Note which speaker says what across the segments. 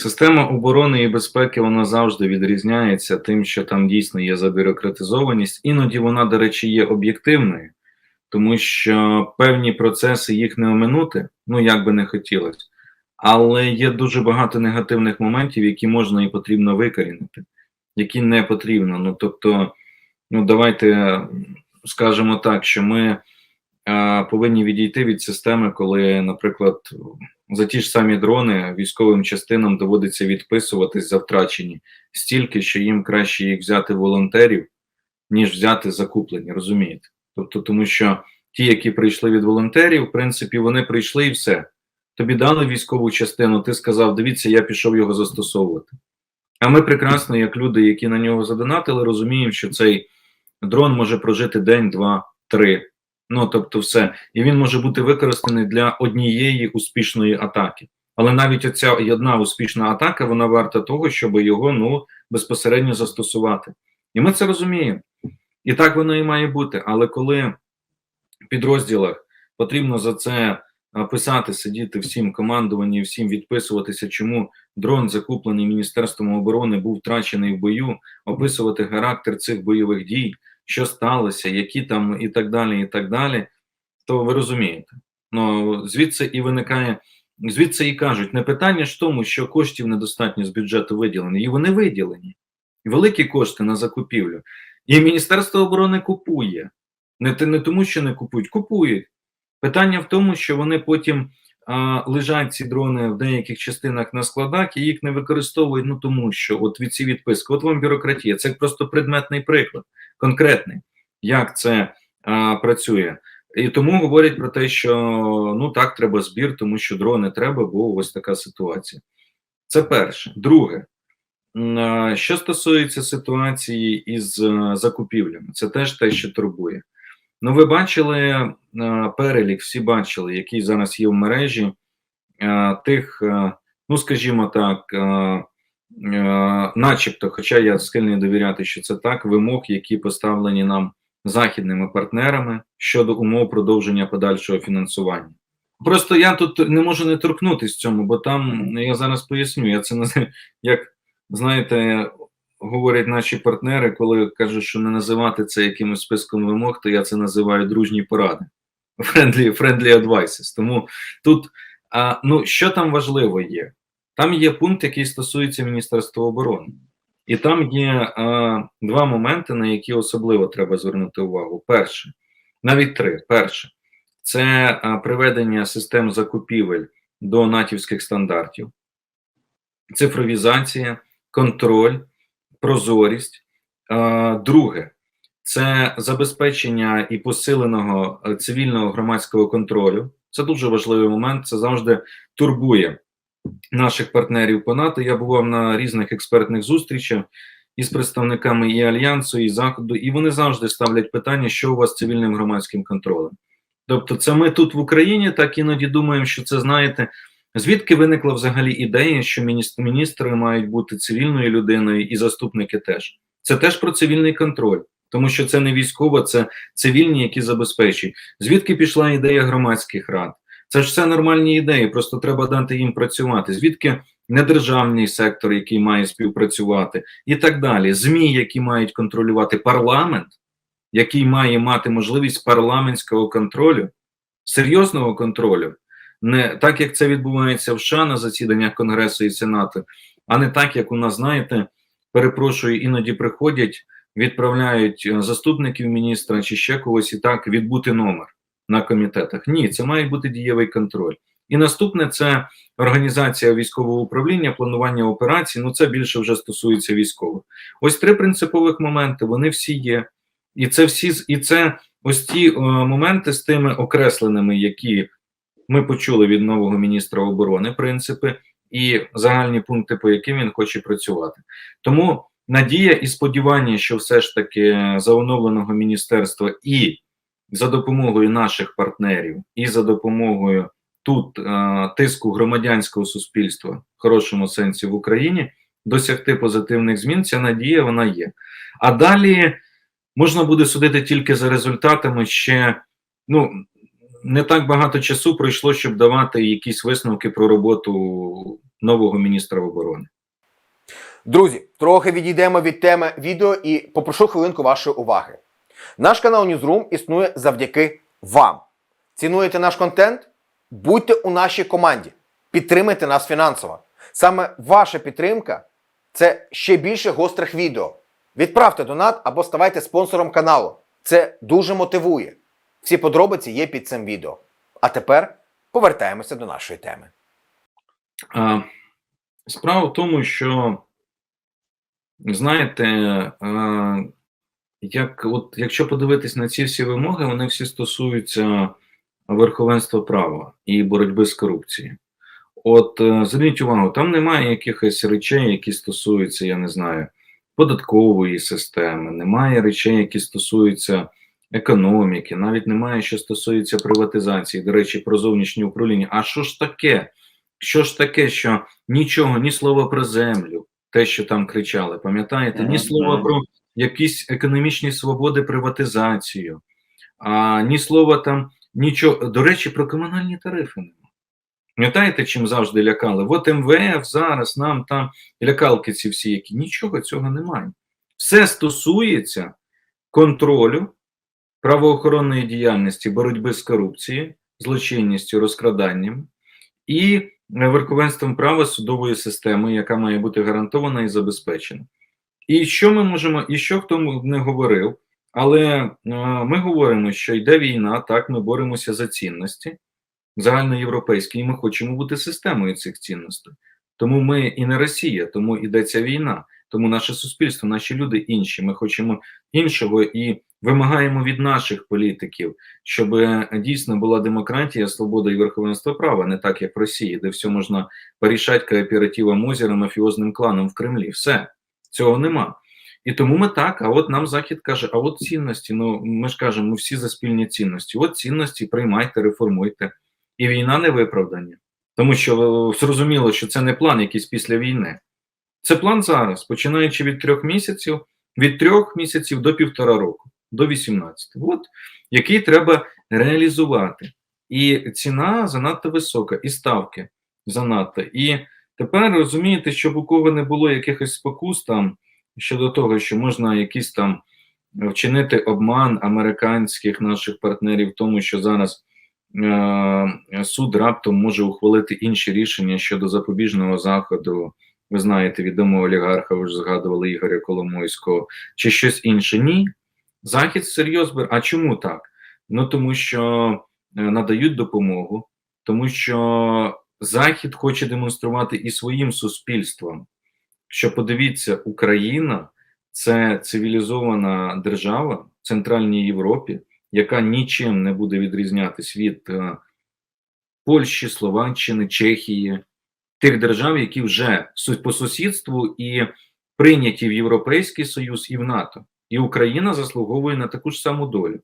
Speaker 1: Система оборони і безпеки вона завжди відрізняється тим, що там дійсно є забюрократизованість. Іноді вона, до речі, є об'єктивною, тому що певні процеси їх не оминути, ну як би не хотілося, але є дуже багато негативних моментів, які можна і потрібно викорінити, які не потрібно. Ну тобто, ну давайте скажемо так, що ми е, повинні відійти від системи, коли, наприклад, за ті ж самі дрони військовим частинам доводиться відписуватись за втрачені стільки, що їм краще їх взяти волонтерів, ніж взяти закуплені, розумієте? Тобто, тому що ті, які прийшли від волонтерів, в принципі, вони прийшли і все. Тобі дали військову частину, ти сказав, дивіться, я пішов його застосовувати. А ми прекрасно, як люди, які на нього задонатили, розуміємо, що цей дрон може прожити день, два, три. Ну тобто, все, і він може бути використаний для однієї успішної атаки. Але навіть оця одна успішна атака, вона варта того, щоб його ну безпосередньо застосувати. І ми це розуміємо. І так воно і має бути. Але коли в підрозділах потрібно за це писати, сидіти всім командуванні, всім відписуватися, чому дрон, закуплений Міністерством оборони, був втрачений в бою, описувати характер цих бойових дій що сталося, які там і так далі, і так далі, то ви розумієте. Ну звідси і виникає, звідси і кажуть, не питання ж в тому, що коштів недостатньо з бюджету виділені, і вони виділені. Великі кошти на закупівлю. І Міністерство оборони купує. Не, не тому, що не купують, купують. Питання в тому, що вони потім а, лежать ці дрони в деяких частинах на складах і їх не використовують. Ну тому що от від ці відписки, от вам бюрократія, це просто предметний приклад конкретний, як це а, працює. І тому говорять про те, що ну так, треба збір, тому що дрони треба, бо ось така ситуація. Це перше. Друге, що стосується ситуації із закупівлями, це теж те, що турбує. Ну, ви бачили перелік, всі бачили, який зараз є в мережі тих, ну скажімо так, Е, начебто, хоча я схильний довіряти, що це так, вимог, які поставлені нам західними партнерами щодо умов продовження подальшого фінансування. Просто я тут не можу не торкнутися цьому, бо там я зараз поясню. Я це називаю, як знаєте, говорять наші партнери, коли кажуть, що не називати це якимось списком вимог, то я це називаю дружні поради. Friendly, friendly advices. Тому тут а, ну що там важливо є? Там є пункт, який стосується Міністерства оборони, і там є е, два моменти, на які особливо треба звернути увагу. Перше, навіть три. Перше, це е, приведення систем закупівель до натівських стандартів, цифровізація, контроль, прозорість. Е, друге, це забезпечення і посиленого е, цивільного громадського контролю. Це дуже важливий момент. Це завжди турбує наших партнерів по НАТО. Я бував на різних експертних зустрічах із представниками і Альянсу, і Заходу, і вони завжди ставлять питання, що у вас з цивільним громадським контролем. Тобто, це ми тут в Україні так іноді думаємо, що це знаєте. Звідки виникла взагалі ідея, що міністри мають бути цивільною людиною і заступники теж? Це теж про цивільний контроль, тому що це не військово, це цивільні, які забезпечують. Звідки пішла ідея громадських рад? Це ж все нормальні ідеї, просто треба дати їм працювати. Звідки недержавний сектор, який має співпрацювати, і так далі. ЗМІ, які мають контролювати парламент, який має мати можливість парламентського контролю, серйозного контролю, не так як це відбувається в США на засіданнях Конгресу і Сенату, а не так, як у нас, знаєте, перепрошую, іноді приходять, відправляють заступників міністра чи ще когось і так відбути номер на комітетах. Ні, це має бути дієвий контроль. І наступне це організація військового управління, планування операцій. Ну це більше вже стосується військових. Ось три принципових моменти. Вони всі є, і це всі і це ось ті е, моменти з тими окресленими, які ми почули від нового міністра оборони, принципи і загальні пункти, по яким він хоче працювати. Тому надія і сподівання, що все ж таки за оновленого міністерства і за допомогою наших партнерів і за допомогою тут е, тиску громадянського суспільства в хорошому сенсі в Україні досягти позитивних змін. Ця надія вона є. А далі можна буде судити тільки за результатами ще. Ну не так багато часу пройшло, щоб давати якісь висновки про роботу нового міністра оборони.
Speaker 2: Друзі, трохи відійдемо від теми відео і попрошу хвилинку вашої уваги. Наш канал Newsroom існує завдяки вам. Цінуєте наш контент? Будьте у нашій команді, підтримайте нас фінансово. Саме ваша підтримка це ще більше гострих відео. Відправте донат або ставайте спонсором каналу. Це дуже мотивує. Всі подробиці є під цим відео. А тепер повертаємося до нашої теми.
Speaker 1: А, справа в тому, що, знаєте, як, от, якщо подивитись на ці всі вимоги, вони всі стосуються верховенства права і боротьби з корупцією. От е, зверніть увагу, там немає якихось речей, які стосуються, я не знаю, податкової системи, немає речей, які стосуються економіки, навіть немає, що стосується приватизації, до речі, про зовнішнє управління. А що ж таке? Що ж таке, що нічого, ні слова про землю, те, що там кричали, пам'ятаєте, ні слова про якісь економічні свободи, приватизацію, а ні слова там нічого. До речі, про комунальні тарифи немає. Пам'ятаєте, чим завжди лякали? От МВФ зараз нам там лякалки ці всі, які нічого цього немає. Все стосується контролю правоохоронної діяльності, боротьби з корупцією, злочинністю, розкраданням і верховенством права судової системи, яка має бути гарантована і забезпечена. І що ми можемо, і що хто не говорив, але е, ми говоримо, що йде війна, так, ми боремося за цінності загальноєвропейські, і ми хочемо бути системою цих цінностей. Тому ми і не Росія, тому йдеться війна, тому наше суспільство, наші люди інші. Ми хочемо іншого і вимагаємо від наших політиків, щоб е, дійсно була демократія, свобода і верховенство права, не так як в Росії, де все можна порішати кооперативом озера, мафіозним кланом в Кремлі. Все цього нема. І тому ми так. А от нам Захід каже: а от цінності. Ну ми ж кажемо, ми всі за спільні цінності. От цінності приймайте, реформуйте. І війна не виправдання, тому що е, зрозуміло, що це не план якийсь після війни. Це план зараз, починаючи від трьох місяців, від трьох місяців до півтора року, до 18. От який треба реалізувати. І ціна занадто висока, і ставки занадто. І тепер розумієте, щоб у кого не було якихось спокус там щодо того, що можна якийсь там вчинити обман американських наших партнерів в тому, що зараз. Е, суд раптом може ухвалити інші рішення щодо запобіжного заходу. Ви знаєте, відомого олігарха, ви ж згадували Ігоря Коломойського, чи щось інше. Ні. Захід серйозно. А чому так? Ну тому що е, надають допомогу, тому що Захід хоче демонструвати і своїм суспільством, що подивіться, Україна це цивілізована держава в Центральній Європі яка нічим не буде відрізнятись від е, Польщі, Словаччини, Чехії, тих держав, які вже по сусідству і прийняті в Європейський Союз і в НАТО. І Україна заслуговує на таку ж саму долю.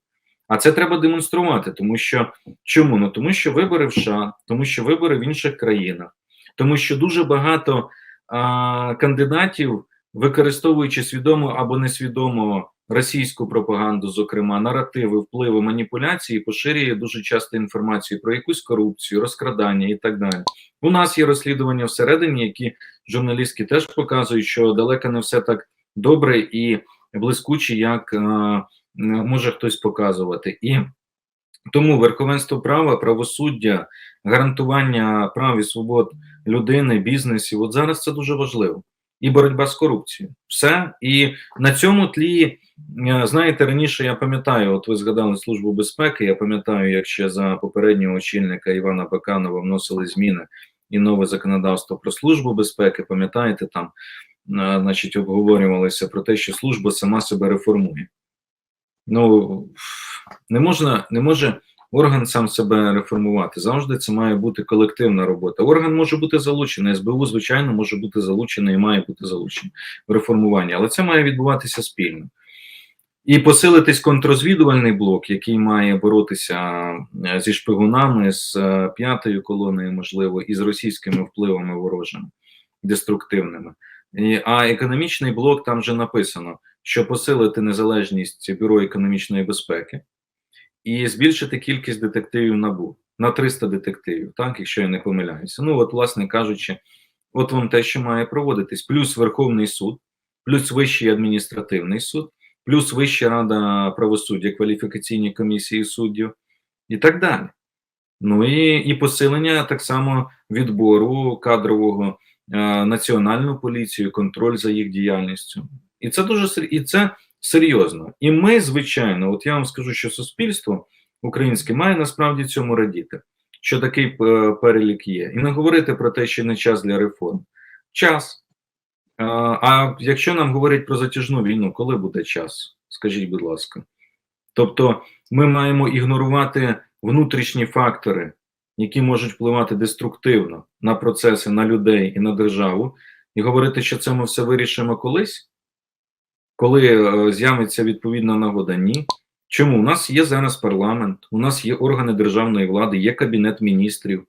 Speaker 1: А це треба демонструвати, тому що чому? Ну тому що вибори в США, тому що вибори в інших країнах, тому що дуже багато а, кандидатів, використовуючи свідомо або несвідомо російську пропаганду, зокрема наративи, впливи, маніпуляції, поширює дуже часто інформацію про якусь корупцію, розкрадання і так далі. У нас є розслідування всередині, які журналістки теж показують, що далеко не все так добре і блискуче, як а, може хтось показувати. І тому верховенство права, правосуддя, гарантування прав і свобод людини, бізнесів, от зараз це дуже важливо. І боротьба з корупцією. Все. І на цьому тлі Е, знаєте, раніше я пам'ятаю, от ви згадали Службу безпеки. Я пам'ятаю, як ще за попереднього очільника Івана Баканова вносили зміни і нове законодавство про службу безпеки. Пам'ятаєте, там, е, значить, обговорювалося про те, що служба сама себе реформує. Ну не можна, не може орган сам себе реформувати. Завжди це має бути колективна робота. Орган може бути залучений, СБУ, звичайно, може бути залучений і має бути залучений в реформуванні, але це має відбуватися спільно. І посилитись контррозвідувальний блок, який має боротися е, зі шпигунами, з е, п'ятою колоною, можливо, і з російськими впливами ворожими, деструктивними. А економічний блок там вже написано, що посилити незалежність бюро економічної безпеки і збільшити кількість детективів набу на 300 детективів, так, якщо я не помиляюся. Ну, от, власне кажучи, от вам те, що має проводитись, плюс Верховний суд, плюс Вищий адміністративний суд, плюс Вища рада правосуддя, кваліфікаційні комісії суддів і так далі. Ну і, і посилення так само відбору кадрового е, національну поліцію, контроль за їх діяльністю. І це дуже і це серйозно. І ми, звичайно, от я вам скажу, що суспільство українське має насправді цьому радіти, що такий е, перелік є, і не говорити про те, що не час для реформ. Час. А, а якщо нам говорять про затяжну війну, коли буде час? Скажіть, будь ласка. Тобто, ми маємо ігнорувати внутрішні фактори, які можуть впливати деструктивно на процеси, на людей і на державу, і говорити, що це ми все вирішимо колись, коли е, з'явиться відповідна нагода. Ні. Чому? У нас є зараз парламент, у нас є органи державної влади, є кабінет міністрів.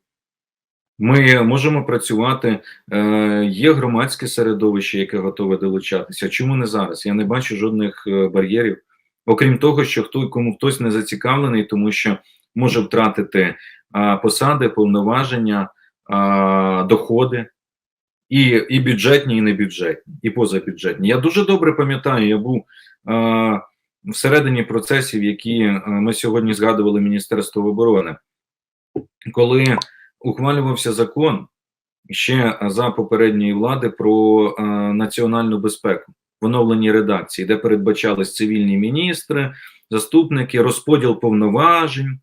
Speaker 1: Ми можемо працювати, е, є громадське середовище, яке готове долучатися. Чому не зараз? Я не бачу жодних е, бар'єрів. Окрім того, що хто кому хтось не зацікавлений, тому що може втратити посади, повноваження, доходи, і, і бюджетні, і небюджетні, і позабюджетні. Я дуже добре пам'ятаю, я був а, всередині процесів, які ми сьогодні згадували Міністерство оборони, коли ухвалювався закон ще за попередньої влади про а, національну безпеку в оновленій редакції, де передбачались цивільні міністри, заступники, розподіл повноважень.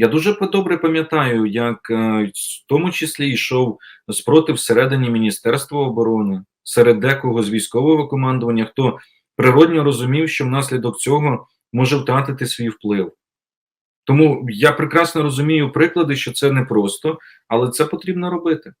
Speaker 1: Я дуже добре пам'ятаю, як е, в тому числі йшов спротив всередині Міністерства оборони, серед декого з військового командування, хто природньо розумів, що внаслідок цього може втратити свій вплив. Тому я прекрасно розумію приклади, що це непросто, але це потрібно робити.